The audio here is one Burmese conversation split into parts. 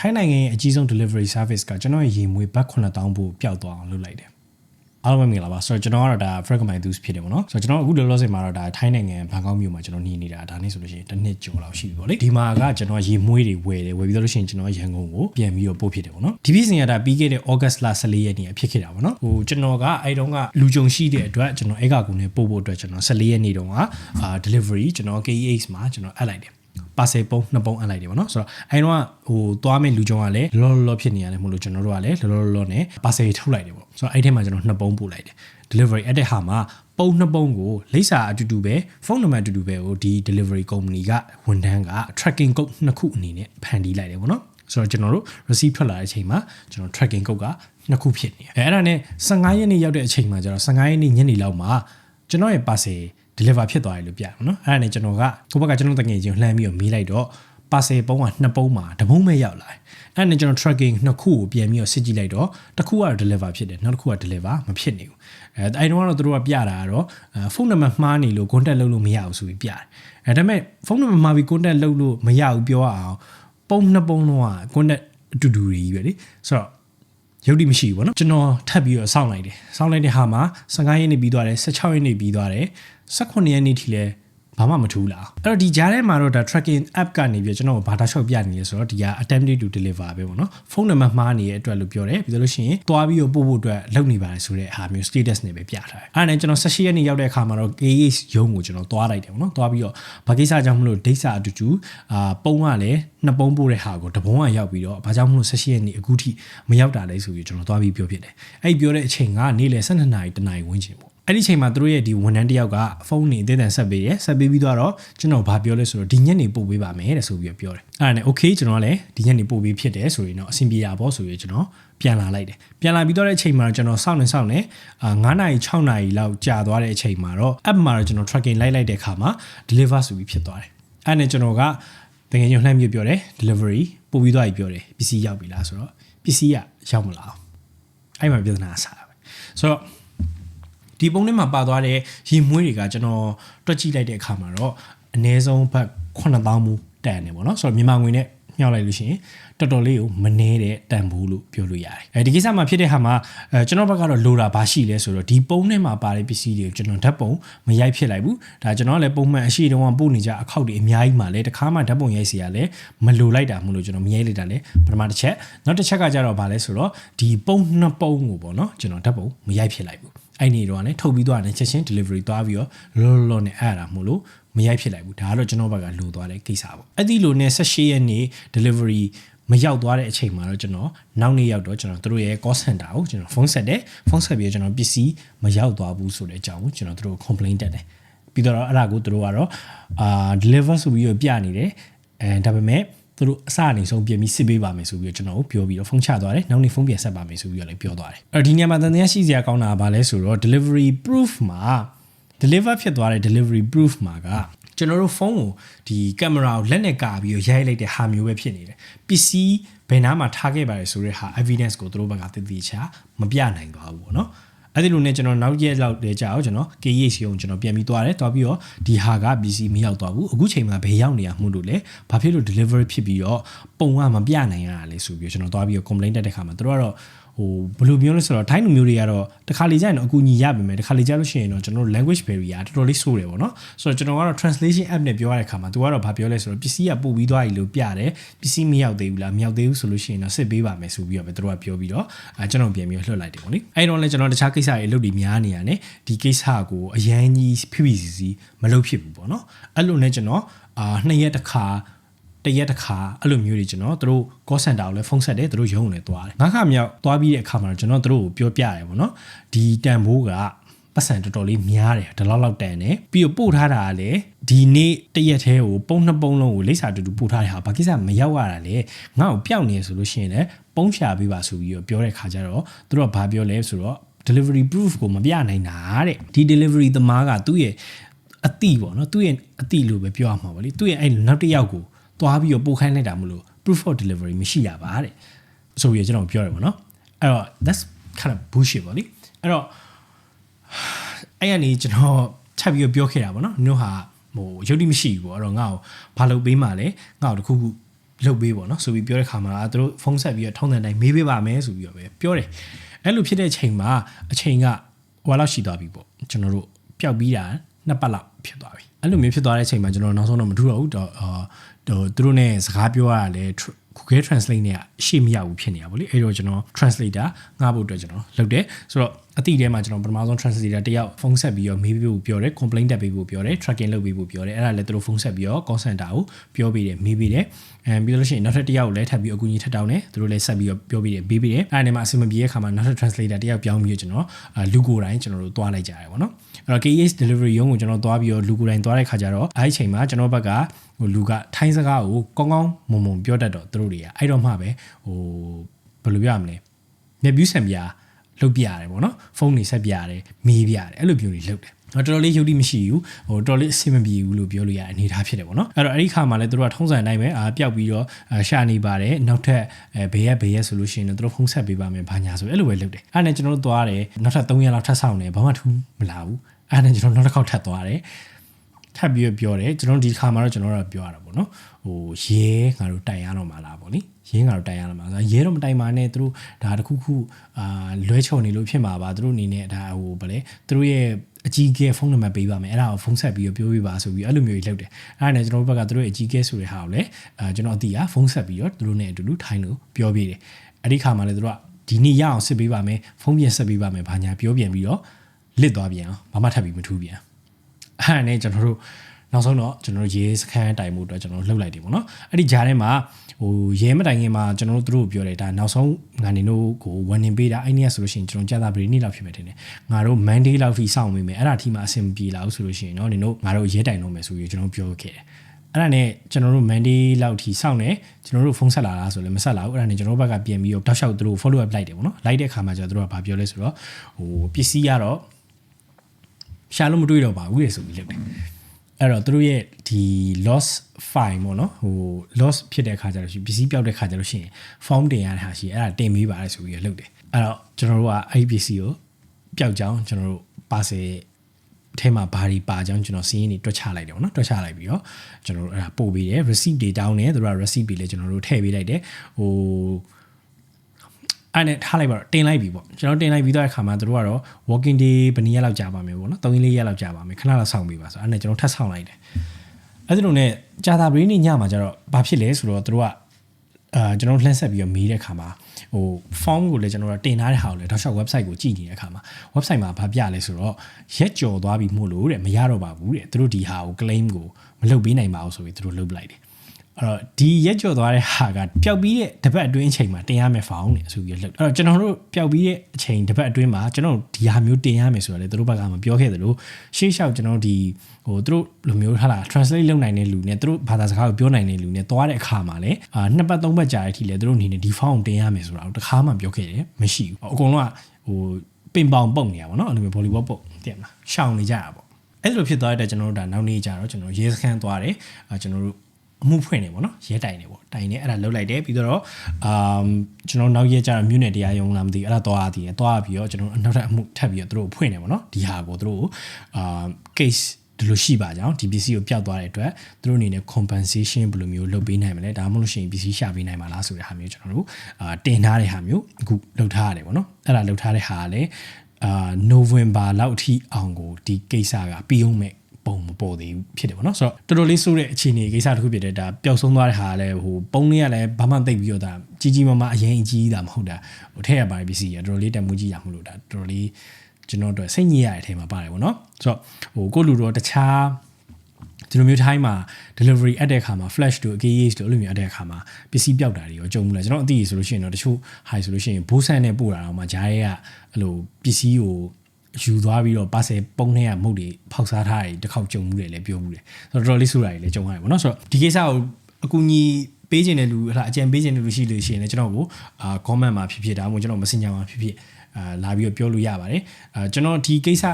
ထိုင်းနိုင်ငံရဲ့အကြီးဆုံး delivery service ကကျွန်တော်ရဲ့ရေမွေးဘတ်9000ဘူးပျောက်သွားအောင်လုပ်လိုက်တယ်အားလုံးပဲမင်္ဂလာပါဆိုတော့ကျွန်တော်ကတော့ဒါ Frank Mathews ဖြစ်တယ်ပေါ့နော်ဆိုတော့ကျွန်တော်အခုလောလောဆယ်မှာတော့ဒါထိုင်းနိုင်ငံဘန်ကောက်မြို့မှာကျွန်တော်နေနေတာဒါနဲ့ဆိုလို့ရှိရင်တစ်နှစ်ကျော်လောက်ရှိပြီပေါ့လေဒီမှာကကျွန်တော်ရေမွေးတွေဝယ်တယ်ဝယ်ပြီးတော့လို့ရှိရင်ကျွန်တော်ရန်ကုန်ကိုပြန်ပြီးတော့ပို့ဖြစ်တယ်ပေါ့နော်ဒီပြည်စင်ကဒါပြီးခဲ့တဲ့ August လ14ရက်နေ့ဖြစ်ခဲ့တာပေါ့နော်ဟိုကျွန်တော်ကအဲ့တုန်းကလူကြုံရှိတဲ့အတွက်ကျွန်တော်အဲ့ကကုန်းနဲ့ပို့ဖို့အတွက်ကျွန်တော်14ရက်နေ့တုန်းကအာ delivery ကျွန်တော် KEX မှာကျွန်တော်အပ်လိုက်တယ် ပါဆယ်ပုံနှစ်ပုံအပ်လိုက်တယ်ဗောနော်ဆိုတော့အဲတော့ဟိုသွားမယ့်လူကြုံကလည်းလောလောလောဖြစ်နေရတယ်မို့လို့ကျွန်တော်တို့ကလည်းလောလောလောနဲ့ပါဆယ်ထုတ်လိုက်တယ်ဗောဆိုတော့အဲ့ထဲမှာကျွန်တော်နှစ်ပုံပို့လိုက်တယ် delivery အဲ့တဲ့ဟာမှာပုံနှစ်ပုံကိုလိပ်စာအတူတူပဲဖုန်းနံပါတ်အတူတူပဲကိုဒီ delivery company ကဝန်ထမ်းက tracking code နှစ်ခုအနေနဲ့ဖန်တီးလိုက်တယ်ဗောနော်ဆိုတော့ကျွန်တော်တို့ receipt ထွက်လာတဲ့အချိန်မှာကျွန်တော် tracking code ကနှစ်ခုဖြစ်နေတယ်အဲအဲ့ဒါနဲ့15ရက်နေ့ရောက်တဲ့အချိန်မှာကျွန်တော်15ရက်နေ့ညနေလောက်မှာကျွန်တော်ရဲ့ parcel deliver ဖြစ်သွားတယ်လို့ပြတယ်နော်အဲ့ဒါနဲ့ကျွန်တော်ကကိုဘက်ကကျွန်တော်တငယ်ချင်းလှမ်းပြီးတော့မေးလိုက်တော့ parcel ပုံးကနှစ်ပုံးမှာတပုံးပဲရောက်လာတယ်အဲ့ဒါနဲ့ကျွန်တော် tracking နှစ်ခုကိုပြန်ပြီးတော့စစ်ကြည့်လိုက်တော့တစ်ခုကတော့ deliver ဖြစ်တယ်နောက်တစ်ခုက deliver မဖြစ်နေဘူးအဲအဲ့တော့ကတော့သူတို့ကပြတာကတော့ဖုန်းနံပါတ်မှားနေလို့ contact လုပ်လို့မရဘူးဆိုပြီးပြတယ်အဲဒါပေမဲ့ဖုန်းနံပါတ်မှားပြီး contact လုပ်လို့မရဘူးပြောရအောင်ပုံနှစ်ပုံလုံးက contact အတူတူတွေကြီးပဲလေဆိုတော့ ရုပ်တိမရှိဘူးဗောနော်ကျွန်တော်ထပ်ပြီးတော့စောင့်လိုက်တယ်စောင့်လိုက်တဲ့ဟာမှာ15ရက်နေပြီးသွားတယ်16ရက်နေပြီးသွားတယ်18ရက်နေ့ထိလဲ ဘာမှမထူးလားအဲ့တော့ဒီကြားထဲမှာတော့ဒါ tracking app ကနေပြီးကျွန်တော်ဘာသာရှော့ပြနေရဆိုတော့ဒီက attempt to deliver ပဲပေါ့နော်ဖုန်းနံပါတ်မှားနေတဲ့အတွက်လို့ပြောတယ်ပြီးလို့ရှိရင်တွားပြီးတော့ပို့ဖို့အတွက်လုပ်နေပါတယ်ဆိုတဲ့အားမျိုး status နဲ့ပဲပြထားတယ်အဲ့ဒါနဲ့ကျွန်တော်16ရက်နေ့ရောက်တဲ့အခါမှာတော့ KH ရုံးကိုကျွန်တော်တွားလိုက်တယ်ပေါ့နော်တွားပြီးတော့ဘာကိစ္စကြောင့်မလို့ဒိတ်စာအတူတူအာပုံကလည်းနှစ်ပုံပို့တဲ့ဟာကိုတပုံကရောက်ပြီးတော့ဘာကြောင့်မလို့16ရက်နေ့အခုထိမရောက်တာလဲဆိုပြီးကျွန်တော်တွားပြီးပြောဖြစ်တယ်အဲ့ပြောတဲ့အချိန်ကနေ့လယ်12နာရီတနာရီဝန်းကျင်ပေါ့ အဲ့ဒီချိန်မှာသူတို့ရဲ့ဒီဝန်ထမ်းတယောက်ကဖုန်းနေအသေးအံဆက်ပေးတယ်ဆက်ပေးပြီးတော့ကျွန်တော်ဘာပြောလဲဆိုတော့ဒီညနေပို့ပေးပါမယ်တဲ့ဆိုပြီးပြောတယ်အဲ့ဒါနဲ့ okay ကျွန်တော်ကလည်းဒီညနေပို့ပေးဖြစ်တယ်ဆိုရင်တော့အဆင်ပြေတာပေါ့ဆိုပြီးကျွန်တော်ပြန်လာလိုက်တယ်ပြန်လာပြီးတော့တဲ့အချိန်မှာကျွန်တော်စောင့်နေစောင့်နေအာ9နာရီ6နာရီလောက်ကြာသွားတဲ့အချိန်မှာတော့ app မှာတော့ကျွန်တော် tracking လိုက်လိုက်တဲ့အခါမှာ deliver ဆိုပြီးဖြစ်သွားတယ်အဲ့ဒါနဲ့ကျွန်တော်ကတကယ်ညလှမ်းပြပြောတယ် delivery ပို့ပြီးသွားပြီပြောတယ်ပစ္စည်းရောက်ပြီလားဆိုတော့ပစ္စည်းကရောက်မလာအောင်အဲ့မှာပြဿနာဆာပဲဆိုတော့ ဒီပုံထဲမှာပါသွားတဲ့ရေမွေးတွေကကျွန်တော်တွက်ကြည့်လိုက်တဲ့အခါမှာတော့အနည်းဆုံးဘတ်9000မူတန်တယ်ပေါ့နော်ဆိုတော့မြန်မာငွေနဲ့မြှောက်လိုက်လို့ရှိရင်တော်တော်လေးကိုမနှဲတဲ့တန်ဖိုးလို့ပြောလို့ရတယ်အဲဒီကိစ္စမှာဖြစ်တဲ့ဟာမှာအဲကျွန်တော်ဘက်ကတော့လိုတာဘာရှိလဲဆိုတော့ဒီပုံထဲမှာပါတဲ့ပစ္စည်းတွေကိုကျွန်တော်ဓာတ်ပုံမရိုက်ဖြစ်လိုက်ဘူးဒါကျွန်တော်လည်းပုံမှန်အရှိတုန်းကပို့နေကြအခောက်တွေအများကြီးမှလည်းတခါမှဓာတ်ပုံရိုက်စီရလဲမလိုလိုက်တာမလို့ကျွန်တော်မရိုက်လိုက်တာလဲပထမတစ်ချက်နောက်တစ်ချက်ကကြတော့ဘာလဲဆိုတော့ဒီပုံနှစ်ပုံကိုပေါ့နော်ကျွန်တော်ဓာတ်ပုံမရိုက်ဖြစ်လိုက်ဘူး အဲ့နေတော့လည်းထုတ်ပြီးသွားတယ်ချက်ချင်း delivery သွားပြီးတော့လောလောလောနဲ့အဲ့ရတာမို့လို့မရိုက်ဖြစ်လိုက်ဘူးဒါကတော့ကျွန်တော်ဘက်ကလိုသွားတဲ့ကိစ္စပေါ့အဲ့ဒီလိုနဲ့18ရက်နေ့ delivery မရောက်သွားတဲ့အချိန်မှာတော့ကျွန်တော်နောက်နေ့ရောက်တော့ကျွန်တော်တို့ရဲ့ call center ကိုကျွန်တော်ဖုန်းဆက်တယ်ဖုန်းဆက်ပြီးကျွန်တော်ပစ္စည်းမရောက်သွားဘူးဆိုတဲ့အကြောင်းကိုကျွန်တော်တို့ complain တက်တယ်ပြီးတော့အဲ့ဒါကိုတို့ကတော့အာ deliver ဆိုပြီးတော့ပြနေတယ်အဲဒါပေမဲ့ သူတို့အစအနေဆုံးပြင်ပြီးစစ်ပေးပါမယ်ဆိုပြီးတော့ကျွန်တော်တို့ပြောပြီးတော့ဖုန်းချသွားတယ်နောက်နေ့ဖုန်းပြန်ဆက်ပါမယ်ဆိုပြီးတော့လည်းပြောသွားတယ်အဲ့တော့ဒီနေရာမှာတန်တရားရှိစရာကောင်းတာကဘာလဲဆိုတော့ delivery proof မှာ deliver ဖြစ်သွားတဲ့ delivery proof မှာကကျွန်တော်တို့ဖုန်းကိုဒီကင်မရာကိုလက်နဲ့ကာပြီးရိုက်လိုက်တဲ့ဟာမျိုးပဲဖြစ်နေတယ်ပစ္စည်းဘယ်နားမှာထားခဲ့ပါလဲဆိုတဲ့ဟာ evidence ကိုသူတို့ဘက်ကတည်တည်ချာမပြနိုင်သွားဘူးပေါ့နော် အဲ့ဒီလိုနဲ့ကျွန်တော်နောက်ရက်လောက်တည်းကြာအောင်ကျွန်တော် KH ရုံကျွန်တော်ပြန်ပြီးသွားတယ်သွားပြီးတော့ဒီဟာက PC မရောက်သွားဘူးအခုချိန်မှာဘယ်ရောက်နေရမှုလို့လဲဘာဖြစ်လို့ delivery ဖြစ်ပြီးတော့ပုံကမပြနိုင်ရတာလဲဆိုပြီးကျွန်တော်သွားပြီးတော့ complaint တက်တဲ့ခါမှာတို့ကတော့ဟိုဘယ်လိုပြောလဲဆိုတော့ထိုင်းလူမျိုးတွေကတော့တခါလေကြာရင်တော့အကူအညီရပါမယ်တခါလေကြာလို့ရှိရင်တော့ကျွန်တော်တို့ language barrier တော်တော်လေးဆိုးတယ်ပေါ့နော်ဆိုတော့ကျွန်တော်ကတော့ translation app နဲ့ပြောရတဲ့ခါမှာသူကတော့ဘာပြောလဲဆိုတော့ပစ္စည်းကပို့ပြီးသွားပြီလို့ပြတယ်ပစ္စည်းမရောက်သေးဘူးလားမရောက်သေးဘူးဆိုလို့ရှိရင်တော့စစ်ပေးပါမယ်ဆိုပြီးတော့ပဲသူတို့ကပြောပြီးတော့အဲကျွန်တော်ပြန်ပြီးလွှတ်လိုက်တယ်ပေါ့လေအဲ့တော့လည်းကျွန်တော်တခြားကိစ္စတွေလုပ်ပြီးများနေရတယ်ဒီကိစ္စကိုအရန်ကြီးဖိဖိစီစီမလုပ်ဖြစ်ဘူးပေါ့နော်အဲ့လိုနဲ့ကျွန်တော်အာနှစ်ရက်တစ်ခါတရက်တစ်ခါအဲ့လိုမျိုးတွေကျွန်တော်တို့ call center ကိုလည်းဖုန်းဆက်တယ်တို့ရုံးလည်းသွားတယ်ငါးခါမြောက်သွားပြီးတဲ့အခါမှာကျွန်တော်တို့ကိုပြောပြရတယ်ပေါ့နော်ဒီတန်ဖိုးကပတ်စံတော်တော်လေးများတယ်ဒီလောက်လောက်တန်တယ်ပြီးတော့ပို့ထားတာကလည်းဒီနေ့တရက်သေးကိုပုံနှစ်ပုံလုံးကိုလိပ်စာတူတူပို့ထားတဲ့ဟာဘာကိစ္စမရောက်ရတာလေငါ့ကိုပျောက်နေဆိုလို့ရှိရင်လည်းပုံးရှာပေးပါဆိုပြီးတော့ပြောတဲ့ခါကျတော့သူတို့ကဘာပြောလဲဆိုတော့ delivery proof ကိုမပြနိုင်တာတဲ့ဒီ delivery သမားကသူ့ရဲ့အတိပေါ့နော်သူ့ရဲ့အတိလို့ပဲပြောရမှာပေါ့လေသူ့ရဲ့အဲ့နောက်တစ်ယောက်ကိုသွားပြီးတော့ပို့ခိုင်းလိုက်တာမလို့ proof of delivery မရှိရပါတဲ့ဆိုပြီးကျွန်တော်ပြောတယ်ပေါ့နော်အဲ့တော့ that's kind of bullshit ပေါ့လေအဲ့တော့အဲ့ကနေကျွန်တော်ချက်ပြီးပြောခဲ့တာပေါ့နော်ညို့ဟာဟိုရုပ်တိမရှိဘူးပေါ့အဲ့တော့ငါ့ကိုဘာလုပ်ပေးမှလဲငါ့ကိုတခုခုလုပ်ပေးပေါ့နော်ဆိုပြီးပြောတဲ့ခါမှာသူတို့ဖုန်းဆက်ပြီးတော့ထုံးတဲ့တိုင်းမေးပေးပါမယ်ဆိုပြီးတော့ပဲပြောတယ် အဲ့လိုဖြစ်တဲ့ချိန်မှာအချိန်ကဟိုလောက်ရှိသွားပြီပေါ့ကျွန်တော်တို့ပျောက်ပြီးတာနှစ်ပတ်လောက်ဖြစ်သွားပြီအဲ့လိုမျိုးဖြစ်သွားတဲ့အချိန်မှာကျွန်တော်နောက်ဆုံးတော့မထူတော့ဘူးတော့အာသူတို့ ਨੇ စကားပြောရတာလဲ Google Translate နဲ့ရှေ့မရောက်ဘူးဖြစ်နေတာပေါ့လေအဲ့တော့ကျွန်တော် translator ငှားဖို့အတွက်ကျွန်တော်လုပ်တယ်ဆိုတော့ အတိထဲမှာကျွန်တော်ပထမဆုံး translator တယောက်ဖုန်းဆက်ပြီးတော့မေးပေးဖို့ပြောတယ် complaint တက်ပေးဖို့ပြောတယ် tracking လုပ်ပေးဖို့ပြောတယ်အဲ့ဒါလည်းသူတို့ဖုန်းဆက်ပြီးတော့ call center ကိုပြောပေးတယ်မေးပေးတယ်အဲပြီးလို့ရှိရင်နောက်ထပ်တယောက်ကိုလည်းထပ်ပြီးအကူအညီထပ်တောင်းတယ်သူတို့လည်းဆက်ပြီးတော့ပြောပေးတယ်ပေးပေးတယ်အဲ့ဒါနဲ့မှအဆင်မပြေတဲ့ခါမှာနောက်ထပ် translator တယောက်ပြောင်းပြီးတော့ကျွန်တော်လူကိုယ်တိုင်ကျွန်တော်တို့တွားလိုက်ကြရတယ်ပေါ့နော်အဲ့တော့ KES delivery ရုံးကိုကျွန်တော်တွားပြီးတော့လူကိုယ်တိုင်တွားတဲ့ခါကျတော့အဲ့ဒီအချိန်မှာကျွန်တော်ဘက်ကဟိုလူကထိုင်းစကားကိုကောင်းကောင်းမုံမုံပြောတတ်တော့သူတို့တွေကအဲ့တော့မှပဲဟိုဘယ်လိုပြောရမလဲမျက်ပြူးဆံပြား လုပ်ပြရတယ်ပေါ့နော်ဖုန်းတွေဆက်ပြရတယ်မေးပြရတယ်အဲ့လိုမျိုးတွေလုပ်တယ်တော့တော်တော်လေးယုတ်တိမရှိဘူးဟိုတော်တော်လေးအဆင်မပြေဘူးလို့ပြောလို့ရအနေထားဖြစ်တယ်ပေါ့နော်အဲ့တော့အဲ့ဒီခါမှာလည်းတို့ကထုံးစံအတိုင်းပဲအာပျောက်ပြီးတော့ရှာနေပါတယ်နောက်ထပ်ဘေးရက်ဘေးရက်ဆိုလို့ရှိရင်တော့တို့ဖုန်းဆက်ပေးပါမယ်ဘာညာဆိုအဲ့လိုပဲလုပ်တယ်အဲ့နဲ့ကျွန်တော်တို့သွားတယ်နောက်ထပ်3ရက်လောက်ထပ်ဆောင်တယ်ဘာမှထူးမလာဘူးအဲ့နဲ့ကျွန်တော်နောက်တစ်ခေါက်ထပ်သွားတယ် ထပ်ပြီးပြောတယ်ကျွန်တော်ဒီခါမှာတော့ကျွန်တော်တို့ပြောရတာပေါ့နော်ဟိုရဲငါတို့တိုင်ရတော့မှာလားပေါ့နိရဲငါတို့တိုင်ရတော့မှာဆိုရဲတော့မတိုင်ပါနဲ့သူတို့ဒါတခုခုအာလွဲချုံနေလို့ဖြစ်မှာပါသူတို့အနေနဲ့ဒါဟိုဗလဲသူတို့ရဲ့အကြီးကဲဖုန်းနံပါတ်ပေးပါမယ်အဲ့ဒါကိုဖုန်းဆက်ပြီးပြောပြပါဆိုပြီးအဲ့လိုမျိုးကြီးလုပ်တယ်အဲ့ဒါနဲ့ကျွန်တော်တို့ဘက်ကသူတို့ရဲ့အကြီးကဲဆိုတဲ့ဟာကိုလည်းအဲကျွန်တော်အတီးကဖုန်းဆက်ပြီးတော့သူတို့နဲ့အတူတူထိုင်းလို့ပြောပြတယ်အဲ့ဒီခါမှာလည်းသူတို့ကဒီနေ့ရအောင်စစ်ပေးပါမယ်ဖုန်းပြန်ဆက်ပေးပါမယ်ဘာညာပြောပြန်ပြီးတော့လစ်သွားပြန်အောင်ဘာမှထပ်ပြီးမထူးပြန် အဲ့ဒါနဲ့ကျွန်တော်တို့နောက်ဆုံးတော့ကျွန်တော်တို့ရေးစခန်းတိုင်မှုအတွက်ကျွန်တော်တို့လှုပ်လိုက်တယ်ပေါ့နော်အဲ့ဒီဂျားထဲမှာဟိုရဲမတိုင်ခင်မှာကျွန်တော်တို့တို့ပြောတယ်ဒါနောက်ဆုံးငါနေတို့ကိုဝန်နေပေးတာအဲ့ဒီကဆိုလို့ရှိရင်ကျွန်တော်ကြာတာပရိနေ့လောက်ဖြစ်မယ်ထင်တယ်ငါတို့ Monday လောက်ထိစောင့်မိမယ်အဲ့ဒါထိမှအဆင်ပြေလာလို့ဆိုလို့ရှိရင်เนาะနေတို့ငါတို့ရဲတိုင်တော့မယ်ဆိုပြီးကျွန်တော်ပြောခဲ့တယ်အဲ့ဒါနဲ့ကျွန်တော်တို့ Monday လောက်ထိစောင့်နေကျွန်တော်တို့ဖုန်းဆက်လာတာဆိုလည်းမဆက်လာဘူးအဲ့ဒါနဲ့ကျွန်တော်တို့ဘက်ကပြင်ပြီးတော့တောက်လျှောက်သူတို့ follow up လိုက်တယ်ပေါ့နော်လိုက်တဲ့အခါမှာကျတော့သူတို့ကဘာပြောလဲဆိုတော့ဟိုပစ္စည်းကတော့ ရှာလို့မတွေ့တော့ပါဘူးလေဆိုပြီးလုပ်တယ်အဲ့တော့သူတို့ရဲ့ဒီ loss file ပေါ့နော်ဟို loss ဖြစ်တဲ့အခါကျတော့ရှိပစ္စည်းပြောက်တဲ့အခါကျတော့ရှိရင် form တင်ရတဲ့ဟာရှိအဲ့ဒါတင်ပေးပါတယ်ဆိုပြီးလုပ်တယ်အဲ့တော့ကျွန်တော်တို့ကအဲ့ဒီပစ္စည်းကိုပျောက်ကြောင်းကျွန်တော်တို့ပါစေအထဲမှာဘာတွေပါကြောင်းကျွန်တော်စီးရင်တွေတွက်ချလိုက်တယ်ပေါ့နော်တွက်ချလိုက်ပြီးတော့ကျွန်တော်တို့အဲ့ဒါပို့ပေးတယ် receipt တွေတောင်းတယ်သူတို့က receipt တွေလည်းကျွန်တော်တို့ထည့်ပေးလိုက်တယ်ဟို အဲ့နဲ့ထားလိုက်ပါတော့တင်လိုက်ပြီပေါ့ကျွန်တော်တင်လိုက်ပြီးတော့အခါမှာတို့ကတော့ working day ဘယ်နည်းရက်လောက်ကြာပါမယ်ပေါ့နော်3ရက်လောက်ကြာပါမယ်ခဏလောက်ဆောင်ပေးပါဆိုအဲ့နဲ့ကျွန်တော်ထပ်ဆောင်လိုက်တယ်အဲ့ဒီလိုနဲ့ကြာတာပရင်းညမှာကျတော့ဘာဖြစ်လဲဆိုတော့တို့ကအာကျွန်တော်လှမ်းဆက်ပြီးတော့မေးတဲ့အခါမှာဟို form ကိုလည်းကျွန်တော်တင်ထားတဲ့ဟာကိုလည်းတောက်လျှောက် website ကိုကြည့်နေတဲ့အခါမှာ website မှာဘာပြလဲဆိုတော့ရက်ကြော်သွားပြီမို့လို့တဲ့မရတော့ပါဘူးတဲ့သူတို့ဒီဟာကို claim ကိုမလုပ်ပေးနိုင်ပါဘူးဆိုပြီးသူတို့လုပ်လိုက်တယ် အဲ့တော့ဒီရက်ကြော်သွားတဲ့ဟာကပျောက်ပြီးတဲ့တပတ်အတွင်းအချိန်မှာတင်ရမယ်ဖောင်းနေဆိုပြီးလှုပ်အဲ့တော့ကျွန်တော်တို့ပျောက်ပြီးတဲ့အချိန်တပတ်အတွင်းမှာကျွန်တော်ဒီဟာမျိုးတင်ရမယ်ဆိုတော့လေသူတို့ဘက်ကမပြောခဲ့သလိုရှေ့လျှောက်ကျွန်တော်ဒီဟိုသူတို့လိုမျိုးဟာလာ translate လုပ်နိုင်တဲ့လူနဲ့သူတို့ဘာသာစကားကိုပြောနိုင်တဲ့လူနဲ့သွားတဲ့အခါမှာလည်းအာနှစ်ပတ်သုံးပတ်ကြာတဲ့အထိလည်းသူတို့အနေနဲ့ဒီ form တင်ရမယ်ဆိုတာကိုတခါမှပြောခဲ့တယ်မရှိဘူးအကုန်လုံးကဟိုပင်ပေါင်ပုံနေရပါတော့အဲ့လိုမျိုး volleyball ပုံတင်မလားရှောင်နေကြရပါအဲ့လိုဖြစ်သွားတဲ့ကျွန်တော်တို့ဒါနောက်နေ့ကျတော့ကျွန်တော်ရဲစခန်းသွားတယ်အာကျွန်တော်တို့ အမှုဖွင့်နေပေါ့နော်ရဲတိုင်နေပေါ့တိုင်နေအဲ့ဒါလှုပ်လိုက်တယ်ပြီးတော့အာကျွန်တော်နောက်ရဲကျတော့မြို့နယ်တရားရုံးလာမသိအဲ့ဒါသွားရသေးတယ်သွားပြီးတော့ကျွန်တော်နောက်ထပ်အမှုထပ်ပြီးတော့သူတို့ဖွင့်နေပေါ့နော်ဒီဟာကိုသူတို့အာ case ဒီလိုရှိပါကြောင်းဒီ PC ကိုပျောက်သွားတဲ့အတွက်သူတို့အနေနဲ့ compensation ဘယ်လိုမျိုးလုပ်ပေးနိုင်မလဲဒါမှမဟုတ်လို့ရှိရင် PC ရှာပေးနိုင်မှာလားဆိုတဲ့ဟာမျိုးကျွန်တော်တို့အာတင်ထားတဲ့ဟာမျိုးအခုလုပ်ထားရတယ်ပေါ့နော်အဲ့ဒါလုပ်ထားတဲ့ဟာကလည်းအာ November လောက်အထိအောင်ကိုဒီကိစ္စကပြီးအောင်မဲ့ ပုံမပေါ်သေးဘူးဖြစ်တယ်ပေါ့နော်ဆိုတော့တော်တော်လေးဆိုးတဲ့အခြေအနေကိစ္စတစ်ခုဖြစ်တယ်ဒါပျောက်ဆုံးသွားတဲ့ဟာလည်းဟိုပုံလေးကလည်းဘာမှသိပ်ပြီးတော့ဒါကြီးကြီးမားမားအရင်အကြီးတာမဟုတ်တာဟိုထည့်ရပါတယ်ပစ္စည်းရတော်တော်လေးတန်မိုးကြီးရမှုလို့ဒါတော်တော်လေးကျွန်တော်တို့စိတ်ညစ်ရတဲ့အထဲမှာပါတယ်ပေါ့နော်ဆိုတော့ဟိုကိုလူတော့တခြားဒီလိုမျိုး time မှာ delivery အပ်တဲ့အခါမှာ flash တို့ AKH တို့အဲ့လိုမျိုးအပ်တဲ့အခါမှာပစ္စည်းပြောက်တာတွေရောကြုံမှုလားကျွန်တော်အသိဆိုလို့ရှိရင်တော့တချို့ high ဆိုလို့ရှိရင်ဘိုးဆန်နဲ့ပို့တာတော့မှဂျားရဲကအဲ့လိုပစ္စည်းကို ယူသွားပြီးတော့ပါဆယ်ပုံထဲကမုတ်တွေဖောက်စားထားတယ်တစ်ခေါက်ကြုံမှုတယ်လည်းပြောမှုတယ်ဆိုတော့တော်တော်လေးဆိုတာတွေလည်းကြုံရတယ်ပေါ့နော်ဆိုတော့ဒီကိစ္စကိုအကူအညီပေးခြင်းတဲ့လူဟလာအကြံပေးခြင်းတဲ့လူရှိလို့ရှိရင်လည်းကျွန်တော်ကိုအာ comment မှာဖြစ်ဖြစ်ဒါမှမဟုတ်ကျွန်တော် messenger မှာဖြစ်ဖြစ်အာလာပြီးတော့ပြောလို့ရပါတယ်အာကျွန်တော်ဒီကိစ္စ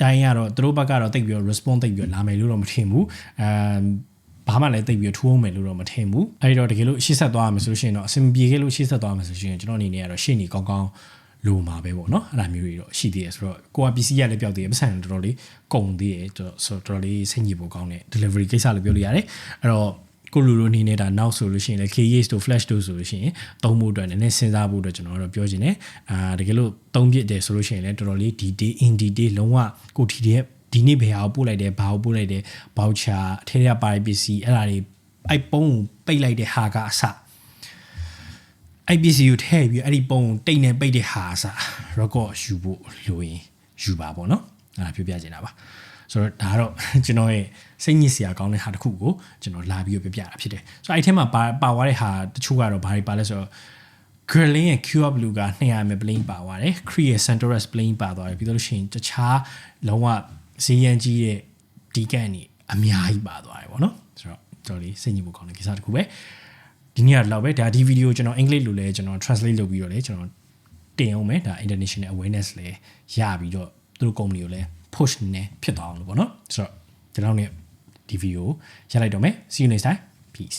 တိုင်းကတော့သူတို့ဘက်ကတော့တိတ်ပြီးတော့ response တိတ်ပြီးတော့လာမယ်လို့တော့မထင်ဘူးအာဘာမှလည်းတိတ်ပြီးထိုးအောင်မယ်လို့တော့မထင်ဘူးအဲဒီတော့တကယ်လို့ရှေ့ဆက်သွားရမယ်ဆိုလို့ရှိရင်တော့အဆင်ပြေခဲ့လို့ရှေ့ဆက်သွားမယ်ဆိုလို့ရှိရင်ကျွန်တော်အနေနဲ့ကတော့ရှေ့နေကောင်းကောင်း လိုမှာပဲပေါ့နော်အဲ့ဒါမျိုးတွေတော့ရှိသေးတယ်ဆိုတော့ကိုက PC ရလည်းပျောက်သေးတယ်ပတ်စံတော်တော်လေးကုန်သေးတယ်ဆိုတော့တော်တော်လေးစိတ်ညစ်ဖို့ကောင်းတဲ့ delivery ကိစ္စလို့ပြောလို့ရတယ်အဲ့တော့ကိုလူလိုနေနေတာနောက်ဆိုလို့ရှိရင်လည်း KS တို့ flash တို့ဆိုလို့ရှိရင်သုံးဖို့အတွက်နည်းနည်းစဉ်းစားဖို့အတွက်ကျွန်တော်တို့ပြောချင်တယ်အာတကယ်လို့သုံးပြစ်တယ်ဆိုလို့ရှိရင်လည်းတော်တော်လေးဒီ day in day day လုံးဝကိုထီတဲ့ဒီနေ့ဘယ်ဟာကိုပို့လိုက်တယ်ဘာကိုပို့လိုက်တယ် voucher အထက်ရပါပစ္စည်းအဲ့ဒါတွေအိုက်ပုံးကိုပိတ်လိုက်တဲ့ဟာကအစ IPC ကိုထည့်ပြီးအဲ့ဒီပုံတိတ်နေပိတ်တဲ့ဟာအစ record ယူဖို့လိုရင်ယူပါပေါ့နော်အဲ့ဒါပြောပြချင်တာပါဆိုတော့ဒါကတော့ကျွန်တော်ရဲ့စိတ်ညစ်စရာကောင်းတဲ့ဟာတစ်ခုကိုကျွန်တော်လာပြီးပြပြတာဖြစ်တယ်ဆိုတော့အဲ့ထဲမှာပါပါသွားတဲ့ဟာတချို့ကတော့ဘာတွေပါလဲဆိုတော့ Grilling ရဲ့ Cube Blue က200 ml plane ပါသွားတယ် Cree ရဲ့ Centauros plane ပါသွားတယ်ပြီးတော့လို့ရှိရင်တခြားလုံးဝဈေးရန်ကြီးတဲ့ဒီကန်นี่အများကြီးပါသွားတယ်ပေါ့နော်ဆိုတော့တော်လေးစိတ်ညစ်ဖို့ကောင်းတဲ့ကိစ္စတစ်ခုပဲ ဒီနေ့ကတော့ပဲဒါဒီဗီဒီယိုကျွန်တော်အင်္ဂလိပ်လိုလဲကျွန်တော် translate လုပ်ပြီးတော့လဲကျွန်တော်တင်အောင်မယ်ဒါ international awareness လဲရပြီးတော့သူတို့ company ကိုလဲ push နေဖြစ်သွားအောင်လို့ပေါ့နော်ဆိုတော့ဒီလောက်နဲ့ဒီဗီဒီယိုရလိုက်တော့မယ် see you next time peace